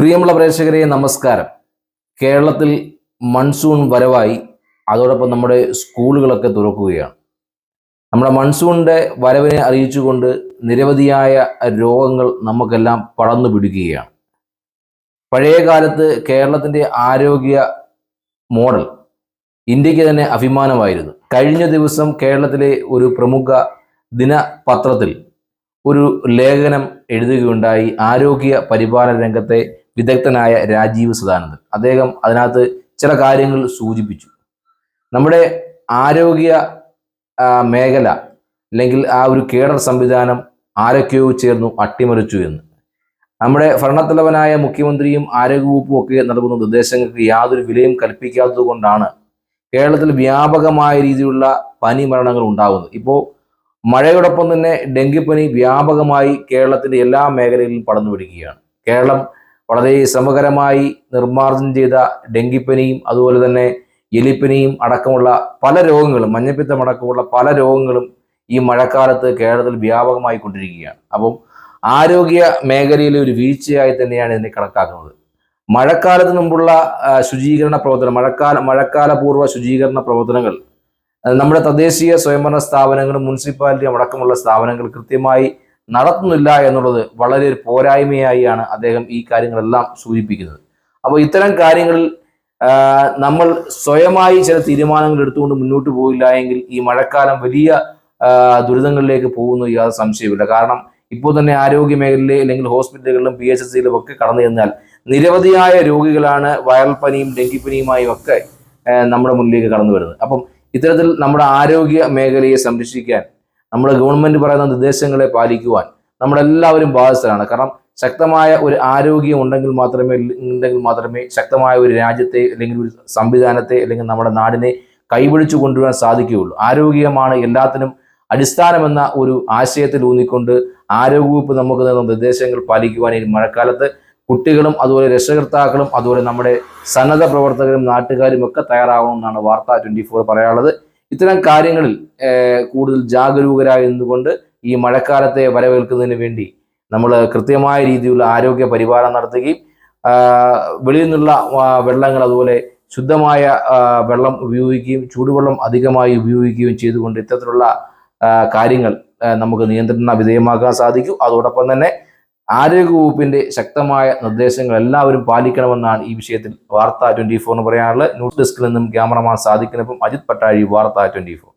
പ്രിയമുള്ള പ്രേക്ഷകരെ നമസ്കാരം. കേരളത്തിൽ മൺസൂൺ വരവായി അതോടൊപ്പം നമ്മുടെ സ്കൂളുകളൊക്കെ തുറക്കുകയാണ്. നമ്മുടെ മൺസൂണിന്റെ വരവിനെ അറിയിച്ചുകൊണ്ട് നിരവധിയായ രോഗങ്ങൾ നമുക്കെല്ലാം പടർന്നു പിടിക്കുകയാണ്. പഴയ കാലത്ത് കേരളത്തിന്റെ ആരോഗ്യ മോഡൽ ഇന്ത്യയ്ക്ക് തന്നെ അഭിമാനമായിരുന്നു. കഴിഞ്ഞ ദിവസം കേരളത്തിലെ ഒരു പ്രമുഖ ദിനപത്രത്തിൽ ഒരു ലേഖനം എഴുതുകയുണ്ടായി. ആരോഗ്യ പരിപാലന രംഗത്തെ വിദഗ്ധനായ രാജീവ് സദാനന്ദൻ. അദ്ദേഹം അതിനകത്ത് ചില കാര്യങ്ങൾ സൂചിപ്പിച്ചു. നമ്മുടെ ആരോഗ്യ മേഖല അല്ലെങ്കിൽ ആ ഒരു കേഡർ സംവിധാനം ആരൊക്കെയോ ചേർന്നു അട്ടിമറിച്ചു എന്ന്. നമ്മുടെ ഭരണത്തലവനായ മുഖ്യമന്ത്രിയും ആരോഗ്യവകുപ്പും ഒക്കെ നൽകുന്ന നിർദ്ദേശങ്ങൾക്ക് യാതൊരു വിലയും കൽപ്പിക്കാത്തത് കൊണ്ടാണ് കേരളത്തിൽ വ്യാപകമായ രീതിയിലുള്ള പനി മരണങ്ങൾ ഉണ്ടാകുന്നത്. ഇപ്പോൾ മഴയോടൊപ്പം തന്നെ ഡെങ്കിപ്പനി വ്യാപകമായി കേരളത്തിന്റെ എല്ലാ മേഖലകളിലും പടന്നു പിടിക്കുകയാണ്. കേരളം വളരെ ശ്രമകരമായി നിർമ്മാർജനം ചെയ്ത ഡെങ്കിപ്പനിയും അതുപോലെ തന്നെ എലിപ്പനിയും അടക്കമുള്ള പല രോഗങ്ങളും മഞ്ഞപ്പിത്തം അടക്കമുള്ള പല രോഗങ്ങളും ഈ മഴക്കാലത്ത് കേരളത്തിൽ വ്യാപകമായി കൊണ്ടിരിക്കുകയാണ്. അപ്പം ആരോഗ്യ മേഖലയിലെ ഒരു വീഴ്ചയായി തന്നെയാണ് ഇതിനെ കണക്കാക്കുന്നത്. മഴക്കാലത്ത് മുമ്പുള്ള ശുചീകരണ പ്രവർത്തനം മഴക്കാല മഴക്കാലപൂർവ ശുചീകരണ പ്രവർത്തനങ്ങൾ നമ്മുടെ തദ്ദേശീയ സ്വയംഭരണ സ്ഥാപനങ്ങളും മുനിസിപ്പാലിറ്റിയും അടക്കമുള്ള സ്ഥാപനങ്ങൾ കൃത്യമായി നടത്തുന്നില്ല എന്നുള്ളത് വളരെ ഒരു പോരായ്മയായാണ് അദ്ദേഹം ഈ കാര്യങ്ങളെല്ലാം സൂചിപ്പിക്കുന്നത്. അപ്പോൾ ഇത്തരം കാര്യങ്ങളിൽ നമ്മൾ സ്വയമായി ചില തീരുമാനങ്ങൾ എടുത്തുകൊണ്ട് മുന്നോട്ട് പോയില്ല എങ്കിൽ ഈ മഴക്കാലം വലിയ ദുരിതങ്ങളിലേക്ക് പോകുന്നു യാതൊരു സംശയമില്ല കാരണം ഇപ്പോൾ തന്നെ ആരോഗ്യ മേഖലയിലെ അല്ലെങ്കിൽ ഹോസ്പിറ്റലുകളിലും പി എച്ച് എസ് സിയിലും ഒക്കെ കടന്നു ചെന്നാൽ നിരവധിയായ രോഗികളാണ് വൈറൽ പനിയും ഡെങ്കിപ്പനിയുമായും ഒക്കെ നമ്മുടെ മുന്നിലേക്ക് കടന്നു വരുന്നത്. അപ്പം ഇത്തരത്തിൽ നമ്മുടെ ആരോഗ്യ മേഖലയെ സംരക്ഷിക്കാൻ നമ്മുടെ ഗവൺമെന്റ് പറയുന്ന നിർദ്ദേശങ്ങളെ പാലിക്കുവാൻ നമ്മളെല്ലാവരും ബാധിതരാണ് കാരണം ശക്തമായ ഒരു ആരോഗ്യം ഉണ്ടെങ്കിൽ മാത്രമേ ഉണ്ടെങ്കിൽ മാത്രമേ ശക്തമായ ഒരു രാജ്യത്തെ അല്ലെങ്കിൽ ഒരു സംവിധാനത്തെ അല്ലെങ്കിൽ നമ്മുടെ നാടിനെ കൈപിടിച്ചു കൊണ്ടുവരാൻ സാധിക്കുകയുള്ളൂ. ആരോഗ്യമാണ് എല്ലാത്തിനും അടിസ്ഥാനമെന്ന ഒരു ആശയത്തിൽ ഊന്നിക്കൊണ്ട് ആരോഗ്യവകുപ്പ് നമുക്ക് തന്ന നിർദ്ദേശങ്ങൾ പാലിക്കുവാൻ ഈ മഴക്കാലത്ത് കുട്ടികളും അതുപോലെ രക്ഷകർത്താക്കളും അതുപോലെ നമ്മുടെ സന്നദ്ധ പ്രവർത്തകരും നാട്ടുകാരും ഒക്കെ തയ്യാറാവണമെന്നാണ് വാർത്ത ട്വന്റി ഫോർ പറയാനുള്ളത്. ഇത്തരം കാര്യങ്ങളിൽ കൂടുതൽ ജാഗരൂകരായി നിന്നുകൊണ്ട് ഈ മഴക്കാലത്തെ വരവേൽക്കുന്നതിന് വേണ്ടി നമ്മൾ കൃത്യമായ രീതിയിലുള്ള ആരോഗ്യ പരിപാലനം നടത്തുകയും വെളിയിൽ നിന്നുള്ള വെള്ളങ്ങൾ അതുപോലെ ശുദ്ധമായ വെള്ളം ഉപയോഗിക്കുകയും ചൂടുവെള്ളം അധികമായി ഉപയോഗിക്കുകയും ചെയ്തുകൊണ്ട് ഇത്തരത്തിലുള്ള കാര്യങ്ങൾ നമുക്ക് നിയന്ത്രണ വിധേയമാക്കാൻ സാധിക്കും. അതോടൊപ്പം തന്നെ ആരോഗ്യവകുപ്പിന്റെ ശക്തമായ നിർദ്ദേശങ്ങൾ എല്ലാവരും പാലിക്കണമെന്നാണ് ഈ വിഷയത്തിൽ വാർത്ത ട്വന്റി ഫോറിന് പറയാനുള്ളത്. ന്യൂസ് ഡെസ്കിൽ നിന്നും ക്യാമറമാൻ സാധിക്കുന്നപ്പം അജിത് പട്ടാഴി വാർത്ത ട്വന്റി ഫോർ.